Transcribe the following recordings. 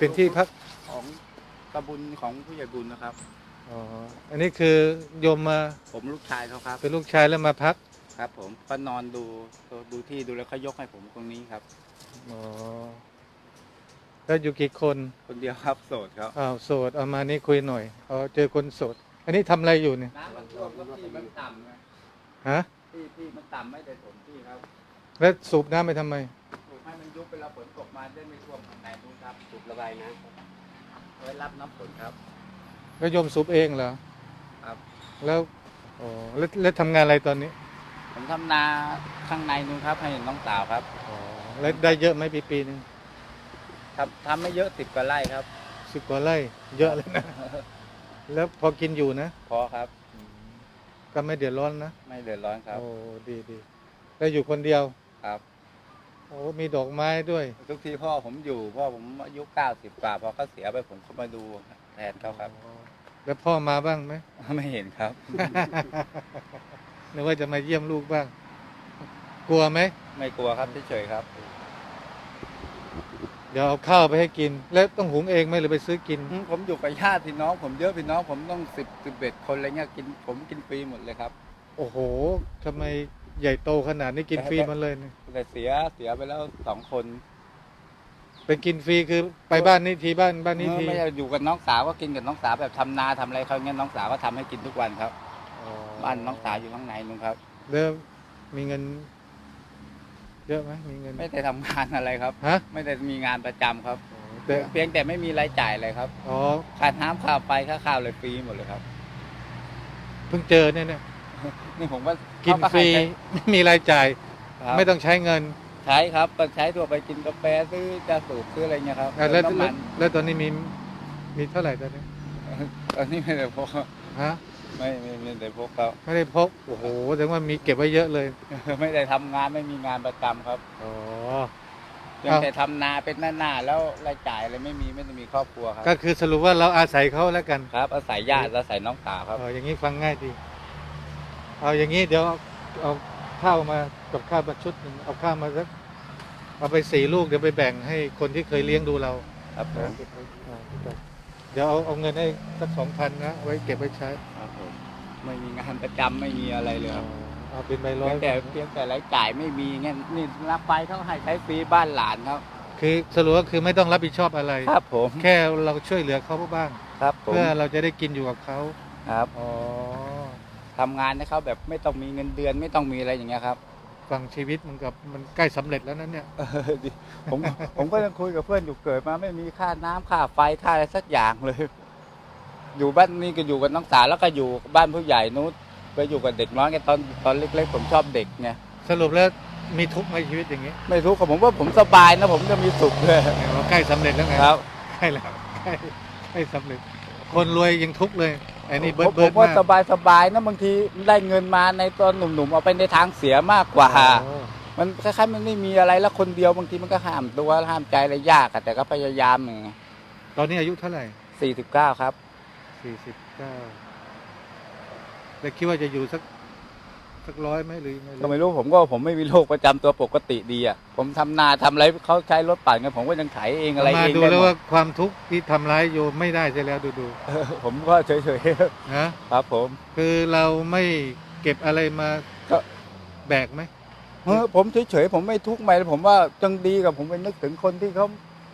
เป็นที่พักของตะบุญของผู้ใหญ่บุญนะครับ อ๋ออันนี้คือโยมมาผมลูกชายเขาครับ เป็นลูกชายแล้วมาพักครับ ผมก็นอนดูดูที่ดูแล้วเขายกให้ผมตรงนี้ครับ อ๋อแล้วอยู่กี่คนคนเดียวครับโสดครับอ้าวโสดเอามานี่คุยหน่อยเอาเจอคนโสด อันนี้ทำอะไรอยู่เนี่ยน้ำมันท่วมก็ที่มันต่ำนะฮะที่ที่มันต่ำไม่ได้ถมที่ครับ แล้วสูบน้ำไปทำไมถูก ให้มันยุบเวลาฝนตกมาได้ไม่ท่วมข้างในนู้นครับสูบระบายน้ำไว้รับน้ำฝนครับ แล้วโยมสูบเองเหรอครับ แล้วอ๋อแล้วแล้วทำงานอะไรตอนนี้ผมทำนาข้างในนู้นครับ ให้น้องสาวครับอ๋อแล้วได้เยอะไหมปีปีหนึงทำทำไม่เยอะสิบกว่าไร่ครับ สิบกว่าไร่ เยอะเลยนะ แล้วพอกินอยู่นะ พอครับ ก็ไม่เดือดร้อนนะไม่เดือดร้อนครับโอ้ดีดีแล้วอยู่คนเดียวครับ โอ้มีดอกไม้ด้วย ทุกทีพ่อผมอยู่ พ่อผมอายุเก้าสิบกว่าพอเขาเสียไปผมก็มาดูแทนเขาครับ แล้วพ่อมาบ้างไหม ไม่เห็นครับ นึกว่าจะมาเยี่ยมลูกบ้าง กลัวไหม ไม่กลัวครับเฉยๆครับเดี๋ยวเอาข้าวไปให้กิน แล้วต้องหุงเองไหมหรือไปซื้อกิน อืมผมอยู่กับญาติพี่น้องผมเยอะพี่น้องผมต้องสิบสิบเอ็ดคนอะไรเงี้ยกินผมกินฟรีหมดเลยครับ โอ้โหทำไม ใหญ่โตขนาดนี้กินฟรีมันเลยเนี่ยแต่เสียเสียไปแล้วสองคนเป็นกินฟรีคือไปบ้านนี้ทีบ้านบ้านนี้ทีไม่ได้อยู่กับน้องสาวก็กินกับน้องสาวแบบทำนาทำอะไรเขาเงี้ยน้องสาวก็ทำให้กินทุกวันครับอ๋อบ้านน้องสาวอยู่ข้างในนู่นครับแล้วมีเงินเยอะไหมมีเงิน ไม่ได้ทำงานอะไรครับฮะไม่ได้มีงานประจำครับแต่เพียงแต่ไม่มีรายจ่ายเลยครับอ๋อค่าน้ำค่าไฟค่าข้าวเลยฟรีหมดเลยครับ เพิ่งเจอเนี่ยเนี่ย นี่ผมว่ากิกินฟรีไม่มีรายจ่าย ไม่ต้องใช้เงินใช้ครับก็ใช้ทั่วไปกินกาแฟซื้อจะสูบซื้ออะไรเงี้ยครับอะแล้วน้ำแล้มัวนแล้วตอนนี้มีมีเท่าไหร่ตอนนี้ตอนนี้ไม่ได้พกฮะไม่ไม่ไม่ได้พกครับ ไม่ได้พกโอ้โหแสดงว่ามีเก็บไว้เยอะเลยไม่ได้ทำงานไม่มีงานประจำครับอ๋อ เพียงแต่ทำนาเป็นหน้าๆแล้วรายจ่ายอะไรไม่มีไม่ได้มีครอบครัวครับก็คือสรุปว่าเราอาศัยเขาแล้วกันครับอาศัยญาติอาศัยน้องสาวครับอ๋ออย่างนี้ฟังง่ายดี เอาอย่างนี้เดี๋ยวเอาเอาข้าวมากับข้าวมาชุดหนึ่งเอาข้าวมาสักเอาไปสี่ลูกเดี๋ยวไปแบ่งให้คนที่เคยเลี้ยงดูเราครับผมอ่าเดี๋ยวเอาเอาเงินให้สักสองพันนะเอาไว้เก็บไว้ใช้ครับผมไม่มีงานประจำไม่มีอะไรเลยครับเอาเป็นใบร้อเพียยงแต่เพียงแต่รายจ่ายไม่มีเงี้ยนี่รับไฟเขาให้ใช้ฟรีบ้านหลานครับ คือสรุปก็คือไม่ต้องรับผิดชอบอะไร ครับผมแค่เราช่วยเหลือเขาบ้าง ครับผมเพื่อเราจะได้กินอยู่กับเขาครับ อ๋อ ทำงานให้เขาแบบไม่ต้องมีเงินเดือน ไม่ต้องมีอะไรอย่างเงี้ยครับ ฟังชีวิตมันกับมันใกล้สำเร็จแล้วนั้นเนี่ย เออดีผม ผมก็ยังคุยกับเพื่อนอยู่เกิดมาไม่มีค่าน้ำค่าไฟค่าอะไรสักอย่างเลย อยู่บ้านนี้ก็อยู่กับน้องสาวแล้วก็อยู่บ้านผู้ใหญ่นู้นไปอยู่กับเด็กน้อยไงตอนตอนเล็กๆผมชอบเด็กไงสรุปแล้วมีทุกข์ไหมชีวิตอย่างนี้ไม่รู้กับผมว่าผมสบายนะผมจะมีสุขเลยเราใกล้สำเร็จแล้วไงครับ ใกล้แล้วใกล้ใกล้สำเร็จ คนรวยยังทุกข์เลย ไอ้นี่ผเบิร์มดเบิร์ดผมว่ามากสบายสบายนะบางทีได้เงินมาในตอนหนุ่มๆเอาไปในทางเสียมากกว่า โอ้มันคล้ายๆมันไม่มีอะไรแล้วคนเดียวบางทีมันก็ห้ามตัวห้ามใจอะไรยากอะแต่ก็พยายามหนึ่งตอนนี้อายุเท่าไหร่สี่สิบเก้าครับ สี่สิบเก้าแล้วคิดว่าจะอยู่สัก สักร้อยไหมหรือไม่ก็ไม่รู้ผมก็ผมไม่มีโรคประจำตัวปกติดีอะผมทำนาทำอะไรเขาใช้รถปั่นกันผมก็ยังไถเองอะไรมาเองดูได้แล้วหมว่าดความทุกข์ที่ทำร้ายโยมไม่ได้ใช่แล้วดูดูเออผมก็เฉยๆนะๆครับผม คือเราไม่เก็บอะไรมาก็แบกไหมเออผมเฉยๆผมไม่ทุกข์ไหมผมว่าจังดีกับผมไปนึกถึงคนที่เขา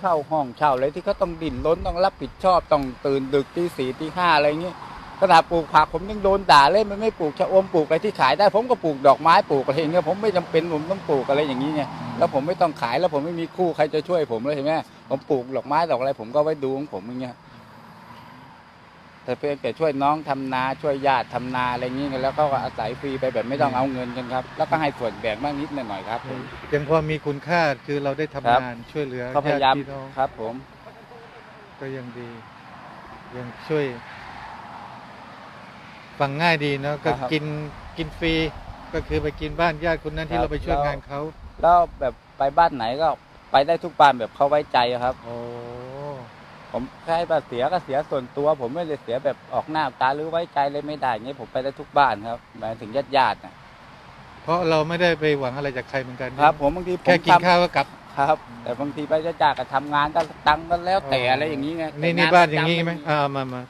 เช่าห้องเช่าอะไรที่เขาต้องดิ้นรนต้องรับผิดชอบต้องตื่นดึกตีสี่ตีห้าอะไรอย่างงี้ ขนาดปลูกผักผมยังโดนด่าเลย มันไม่ปลูกชะอมปลูกอะไรที่ขายได้ ผมก็ปลูกดอกไม้ปลูกอะไรอย่างเงี้ยผมไม่จำเป็นผมต้องปลูกอะไรอย่างนี้ไงแล้วผมไม่ต้องขายแล้วผมไม่มีคู่ใครจะช่วยผมเลยเห็นไหมผมปลูกดอกไม้ดอกอะไร ผมก็ไว้ดูของผมอย่างเงี้ยแต่เพียงแต่ช่วยน้องทำนาช่วยญาติทำนาอะไรอย่างงี้กันแล้วก็อาศัยฟรีไปแบบไม่ต้องเอาเงินกันครับ แล้วก็ให้ส่วนแบ่งบ้างนิดหน่อยๆครับผม ยังพอมีคุณค่าคือเราได้ทำครับ งานช่วยเหลือก็พยายามญติพี่น้องครับ ผมก็ยังดี ยังช่วย ฟังง่ายดีเนาะก็กินกินฟรีก็คือไปกินบ้านญาติคนนั้นที่เราไปช่วยงานเขาแล้วแบบไปบ้านไหนก็ไปได้ทุกบ้านแบบเขาไว้ใจอะครับ โอ้ผมแค่แบบเสียก็เสียส่วนตัว ผมไม่ได้เสียแบบออกหน้าตาหรือไว้ใจเลยไม่ได้เงี้ยผมไปได้ทุกบ้านครับหมายถึงญาติญาติๆนะเพราะเราไม่ได้ไปหวังอะไรจากใครเหมือนกันครับ ผมบางทีผมแค่กินทำข้าวก็กลับ ครับ แต่บางทีไปจะจากก็ทำงานก็ตังค์ก็แล้วแต่อะไรอย่างนี้ไงนี่แต่นี่งบ้านอย่างนี้นี้ไหมอ่ามามา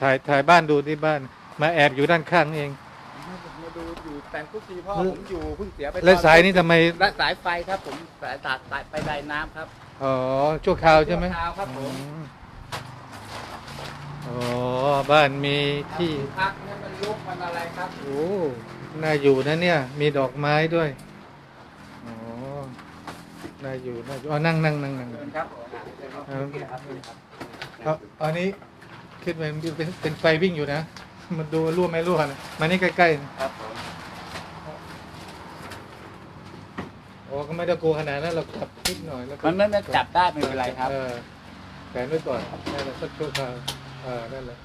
ถ่ายถ่ายบ้านดูที่บ้าน มาแอบอยู่ด้านข้างนี่เอง มาดูอยู่แต่งทุกทีพ่อผมอยู่เพิ่งเสียไปแล้วตอนสายนี้ทำไม และสายไฟครับ ผมสายตัดสายไปไดน้ำครับอ๋อชั่วคราวใช่ไหมชั่วคราวครับผมอืมอ๋อบ้านมีที่ พักเนี่ยมันลุกมันอะไรครับ โอ้ น่าอยู่นะเนี่ย มีดอกไม้ด้วย อ๋อ น่าอยู่น่าอยู่อ๋อนั่งนั่งนั่งนั่งเชิญครับผมครับเอาอันนี้คิดว่ามันเป็นเป็นไฟวิ่งอยู่นะ มันดูรั่วไม่รั่วนะมานี่ใกล้ๆนะครับผมโอ้ก็ไม่ได้กลัวขนาดนั้นเราขับนิดหน่อยแล้วก็มันไม่ไม่จับได้ไม่เป็นไรครับ เออแขวนไว้ก่อนได้แล้วสักชั่วคราวเออได้แล้ว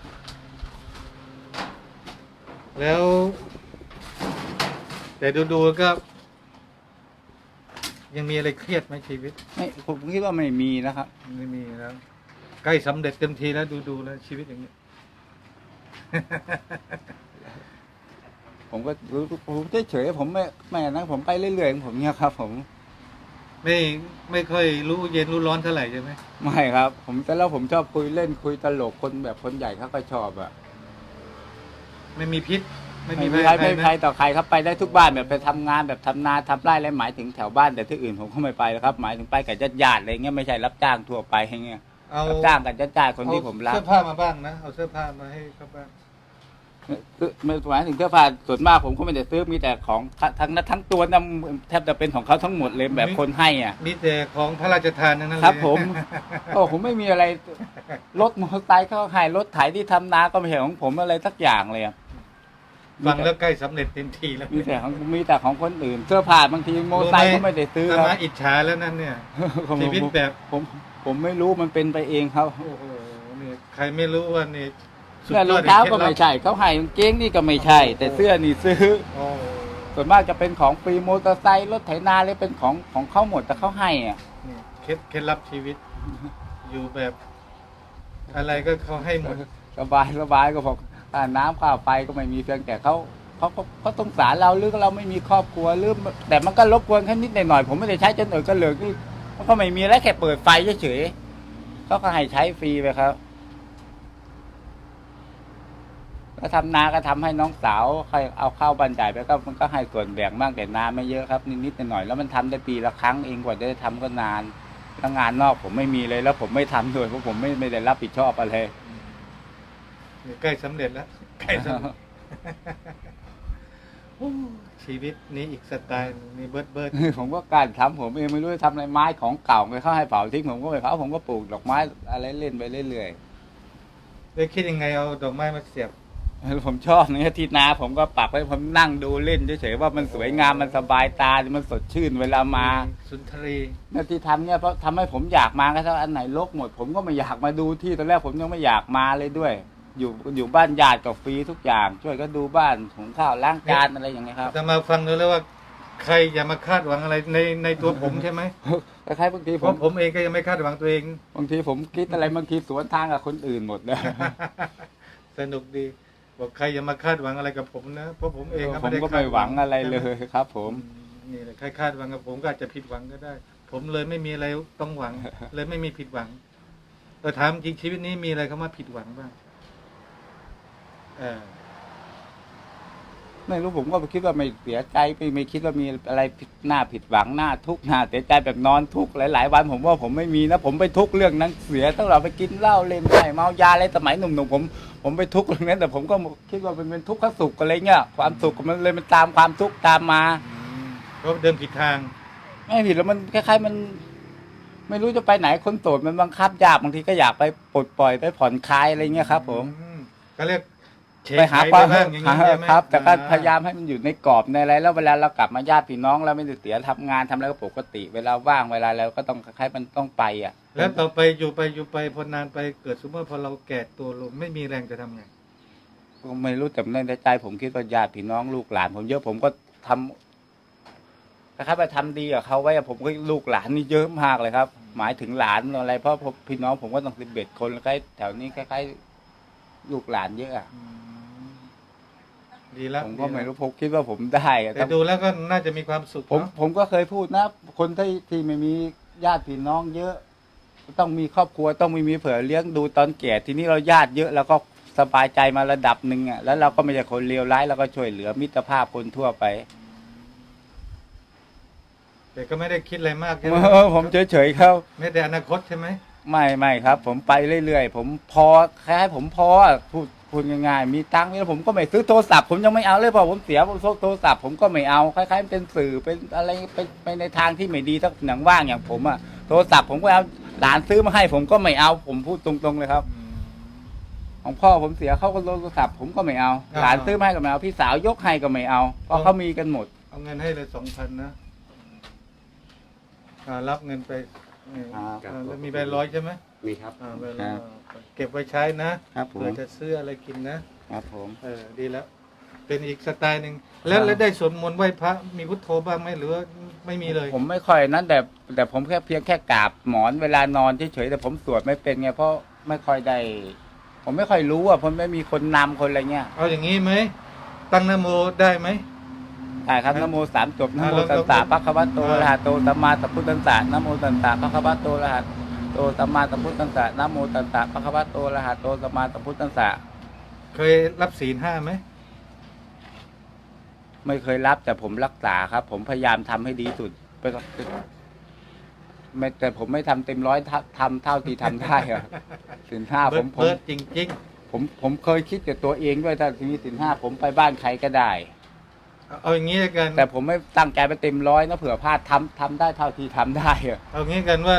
แล้ว แต่ดูๆก็ ยังมีอะไรเครียดไหมชีวิต ไม่ผมคิดว่าไม่มีนะครับไม่มีแล้วใกล้สำเร็จเต็มทีแล้วดูๆแล้วชีวิตอย่างนี้ ผมก็รู้ผมเฉยๆผมไม่ไม่นะผมไปเรื่อยๆของผมเนี่ยครับ ผมไม่ไม่ค่อยรู้เย็นรู้ร้อนเท่าไหร่ใช่ไหมไม่ครับ ผมแต่แล้วผมชอบคุยเล่นคุยตลกคนแบบคนใหญ่เขาก็ชอบอะไม่มีพิษ ไม่ไม่มีมีใครภัไม่ยมีใครนะต่อใครครับไปได้ทุกบ้านแบบไปทำงานแบบทำนาทำไร่อะไรหมายถึงแถวบ้านแต่ที่อื่นผมก็ไม่ไปแล้วครับ หมายถึงไปกับญาติญาติๆอะไรเงี้ยไม่ใช่รับจ้างทั่วไปอย่างเงี้ย เอารับจ้างกับญาติญาติๆคนที่ผมรักเสื้อผ้ามาบ้างนะ เอาเสื้อผ้ามาให้เขาบ้างซื้อไม่หมายถึงเสื้อผ้าส่วนมากผมก็ไม่ได้ซื้อมีแต่ของทั้งทั้งตัวนะแทบจะเป็นของเขาทั้งหมดเลยแบบคนให้อะมีแต่ของพระราชทานทั้งนั้นเลยครับ ผมโอ้ผมไม่มีอะไรรถมอเตอร์ไซค์เขาให้รถไถที่ทำนาก็ไม่ใช่ของผมอะไรสักอย่างเลยอะฟังแล้วใกล้สำเร็จเต็มทีแล้วมีแต่ของมีแต่ของคนอื่น เสื้อผ้าบางทีมอเตอร์ไซค์ก็ไม่ได้ซื้ออาครับมาอิจฉาแล้วนั่นเนี่ยผมชีวิตแบบผมผมไม่รู้มันเป็นไปเองครับโอ้โหนี่ใครไม่รู้ว่านี่สุดเนี่ยยรออดงเท้าในคก็ล็ดลับไม่ใช่เขาให้กางเกงนี่ก็ไม่ใช่ แต่เสื้อนี่ซื้อ โอ้ส่วนมากจะเป็นของฟรีมอเตอร์ไซค์รถไถนาเลยเป็นของของเขาหมดแต่เขาให้อะนี่เคล็ดเคล็ดลับชีวิต อยู่แบบ อะไรก็เขาให้หมดสบายสบายก็บอกค่าน้ำค่าไฟก็ไม่มีเพียงแต่เขาเขาเขาเขาสงสารเราหรือเราไม่มีครอบครัวหรือแต่มันก็รบกวนแค่นิดหน่อยๆผมไม่ได้ใช้จนเอิดก็เหลือที่ มันก็ไม่มีแล้วแค่เปิดไฟเฉยๆเขาก็ให้ใช้ฟรีไปครับก็ทำนาก็ทำให้น้องสาวใครเอาเข้าวบรรยายไปก็มันก็ให้ส่วนแบ่งบ้างแต่นาไม่เยอะครับนิดๆหน่อยๆแล้วมันทำได้ปีละครั้งเองกว่าจะได้ทำก็นานแล้วงานนอกผมไม่มีเลยแล้วผมไม่ทำด้วยเพราะผมไม่ไม่ได้รับผิดชอบอะไรนี่ใกล้สำเร็จแล้วใกล้สำเร็จโอ้ ชีวิตนี้อีกสไตล์หนึ่งนี่เบิร์ดเบิร์ดผมก็การทำผมเองไม่รู้จะทำอะไรไม้ของเก่าไงเขาให้เผาทิ้งผมก็ไม่เผาผมก็ปลูกดอกไม้อะไรเล่นไปเรื่อยได้คิดยังไงเอาดอกไม้มาเสียบๆผมชอบเนี่ยที่นาผมก็ปักไว้ผมนั่งดูเล่นเฉยๆว่ามันสวยงามมันสบายตามันสดชื่นเวลามา สุนทรีเนี่ยที่ทำเนี่ยเพราะทำให้ผมอยากมาก็ถ้าอันไหนรกหมด ผมก็ไม่อยากมาดูที่ตอนแรกผมยังไม่อยากมาเลยด้วย อยู่อยู่บ้านญาติก็ฟรีทุกอย่าง ช่วยก็ดูบ้านหุงข้าวล้างจานอะไรอย่างเงี้ยครับจะมาฟังดูแล้วว่าใครอย่ามาคาดหวังอะไรในในตัวผมใช่ไหมคล้ายๆบางทีเพผมราะผมเองก็ยังไม่คาดหวังตัวเอง บางทีผมคิดอะไรบางทีสวนทางกับคนอื่นหมดเลย สนุกดี บอกใครอย่ามาคาดหวังอะไรกับผมนะเพราะผมเองผมด้ก็คาไม่ดหวังอะไรเลยใช่หมครับ ผม นี่แหละใครคาดหวังกับผมก็อาจจะผิดหวังก็ได้ ผมเลยไม่มีอะไรต้องหวัง เลยไม่มีผิดหวังเราถามจริงชีวิตนี้มีอะไรเข้ามาผิดหวังบ้าง เออ ไม่รู้ผมก็คิดว่าไม่เสียใจไม่ไม่คิดว่ามีอะไรผิดหน้าผิดหวังหน้าทุกข์หน้าเสียใจแบบนอนทุกข์หลาย ๆ วันผมว่าผมไม่มีนะผมไปทุกข์เรื่องนั้นเสียตั้งแต่ไปกินเหล้าเล่นไพ่เมายาอะไรสมัยหนุ่มๆผม ผมไปทุกข์เรื่องนั้นแต่ผมก็คิดว่ามันเป็นทุกข์สุขอะไรเงี้ยความสุขมันเลยมันตามความทุกข์ตามมาเพราะเดินผิดทาง ไม่ผิดแล้วมันคล้ายๆมัน ไม่รู้จะไปไหนคนโสดมันบังคับยากบางทีก็อยากไปปลดปล่อยไปผ่อนคลายอะไรเงี้ยครับ ผม ก็เรียก ไปหาๆความบ้างอย่างนี้หาใช่ไหมครับ แต่ก็อ่พยายามให้มันอยู่ในกรอบในอะไร แล้วเวลาเรากลับมาญาติพี่น้องเราไม่ได้เสียทำงานทำอะไรก็ปกติ เวลาว่างเวลาแล้วก็ต้องคล้ายๆมันต้องไปอะ แล้วต่อไปอยู่ไปอยู่ไปพอนานไปเกิดสมมติพอเราแก่ตัวลงไม่มีแรงจะทำไงก็ไม่รู้แต่ในใจผมคิดว่าญาติพี่น้องลูกหลาน ผมเยอะผมก็ทำคล้ายๆไปทำดีกับเขาไว้อะผมก็ลูกหลานนี่เยอะมากเลยครับ หมายถึงหลานอะไร เพราะผมพี่น้องผมก็ต้องสิบเอ็ดคนแล้วใกล้แถวนี้คล้ายๆลูกหลานเยอะอะอืม ดีแล้วผมก็ดีแล้วไม่รู้ผมคิดว่าผมได้อะแต่ดูแล้วก็น่าจะมีความสุขผมเนอะผมก็เคยพูดนะ คนที่ที่ไม่มีญาติพี่น้องเยอะ ต้องมีครอบครัวต้องมีมีเผื่อเลี้ยงดูตอนแก่ทีนี้เราญาติเยอะแล้วก็สบายใจมาระดับหนึ่งอะแล้วเราก็ไม่ใช่คนเลวร้ายเราก็ช่วยเหลือมิตรภาพคนทั่วไป แต่ก็ไม่ได้คิดอะไรมากใช่ไหมเออผมเฉยๆครับ ไม่แต่อนาคตใช่ไหมไม่ไม่ครับ ผมไปเรื่อยๆ ผมพอแค่ผมพออะพูด พูดง่ายๆ มีตังค์แล้วผมก็ไม่ซื้อโทรศัพท์ผมยังไม่เอาเลยพอผมเสียผมโทรศัพท์ผมก็ไม่เอาคล้ายๆเป็นสื่อเป็นอะไรไปไปในทางที่ไม่ดีสักหนังว่างอย่างผมอะโทรศัพท์ผมก็เอาหลานซื้อมาให้ ผมก็ไม่เอาผมพูดตรงๆเลยครับอืมของพ่อผมเสียเขาก็โทรศัพท์ผมก็ไม่เอา อ่า หลานซื้อมาให้ก็ไม่เอาพี่สาวยกให้ก็ไม่เอาเพราะเขามีกันหมด เอาเงินให้เลยสองพันนะอ่ารับเงินไปนี่ครับอ่าแล้วมีใบร้อยใช่ไหมมีครับ อ่าใบร้อย เก็บไว้ใช้นะครับผม เผื่อจะซื้ออะไรกินนะครับผม เออดีแล้ว เป็นอีกสไตล์หนึ่งแล้วครับ แล้วได้สวดมนต์ไหว้พระมีพุทโธบ้างไหมหรือว่าไม่มีเลย ผมไม่ค่อยนั้นแต่แต่ผมแค่เพียงแค่กราบหมอนเวลานอนเฉยๆแต่ผมสวดไม่เป็นไงเพราะไม่ค่อยได้ ผมไม่ค่อยรู้อะผมไม่มีคนนำคนอะไรเงี้ยเอาอย่างนี้ไหมตั้งนะโมได้ไหมใช่ครับนะโมสามจบนะโมอ่าตัสสะแล้วพระคะวะโตอ่าอะระหะโตสัมมาสัมพุทธัสสะนะโมตัสสะพระคะวะโตอะระหะโต สัมมาสัมพุทธัสสะนะโมตัสสะพระคะวะโตอะระหะโตสัมมาสัมพุทธัสสะเคยรับศีลห้าไหมไม่เคยรับแต่ผมรักษาครับ ผมพยายามทำให้ดีสุดไปไม่แต่ผมไม่ทำเต็มร้อยทำทำเท่าที่ทำได้อะสินห้าเบิผร์มดผมเบิร์ดจริงผมผมเคยคิดกับตัวเองด้วยถ้าทีนี้สินห้าผมไปบ้านใครก็ได้ๆเอาเอาอย่างนี้แล้วกัน แต่ผมไม่ตั้งใจไปเต็มร้อยนะเผื่อพลาดทำทำได้เท่าที่ทำได้อะเอางี้กันว่า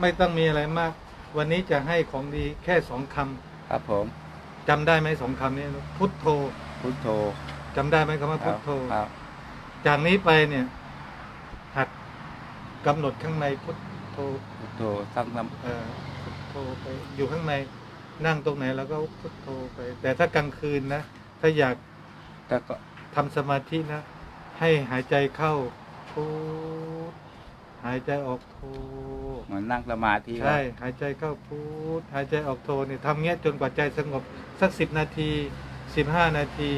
ไม่ต้องมีอะไรมาก วันนี้จะให้ของดีแค่สองคำครับผมจำได้ไหมสองคำนี้พุทโธพุทโธจำได้ไหมคำว่าคพุรัทบโธ ครับจากนี้ไปเนี่ย หัดกำหนดข้างในพุทโธพุทโธตั้งนเอ่อพุทโธไปอยู่ข้างในนั่งตรงไหนแล้วก็พุทโธไป แต่ถ้ากลางคืนนะ ถ้าอยากำแต่ก็ทำสมาธินะ ให้หายใจเข้าพุท หายใจออกโธเหมือนนั่งสมาธิใช่ หายใจเข้าพุทหายใจออกโทเนี่ยทำเงี้ยจนกว่าใจสงบสักสิบนาทีสิบห้านาที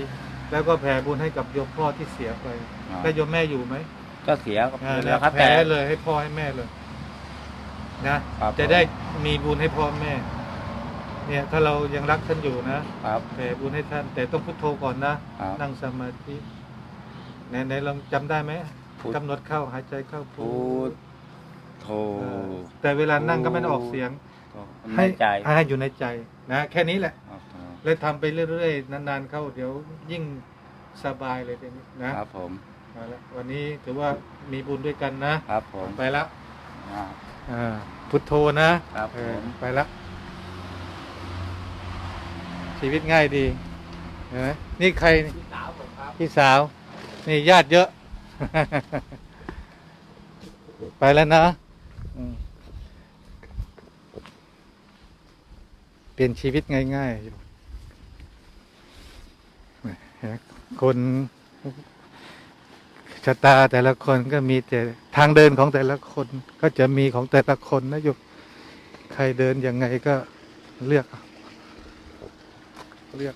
แล้วก็แผ่บุญให้กับโยมพ่อที่เสียไปอ๋อแล้วโยมแม่อยู่ไหมก็เสียกับอ่าแล้วครับแผ่แต่เลยให้พ่อให้แม่เลย นะครับจะได้มีบุญให้พ่อแม่ เนี่ย ถ้าเรายังรักท่านอยู่นะครับแผ่บุญให้ท่าน แต่ต้องพุทโธก่อนนะ ครับนั่งสมาธิไหนไหนลองจำได้ไหม พุทกำหนดเข้าหายใจเข้าพุพุททโธ เออแต่เวลานั่งก็ไม่ต้องออกเสียงในใจให้อยู่ในใจนะแค่นี้แหละ ครับแล้วทำไปเรื่อยๆ นานๆ เข้าเดี๋ยวยิ่งสบายเลยทีนี้นะครับผมมาแล้ววันนี้ถือว่ามีบุญด้วยกันนะครับผมไปแล้วอ่า อ่าพุทโธนะครับเออผม ไปแล้วชีวิตง่ายดีเห็นไหมนี่ใครนี่พี่สาวผมครับพี่สาวนี่ญาติเยอะ ไปแล้วนะเปลี่ยนชีวิตง่ายๆอยู่คนชะตาแต่ละคนก็มีแต่ทางเดินของแต่ละคน ก็จะมีของแต่ละคนนะโยมใครเดินยังไงก็เลือก เลือก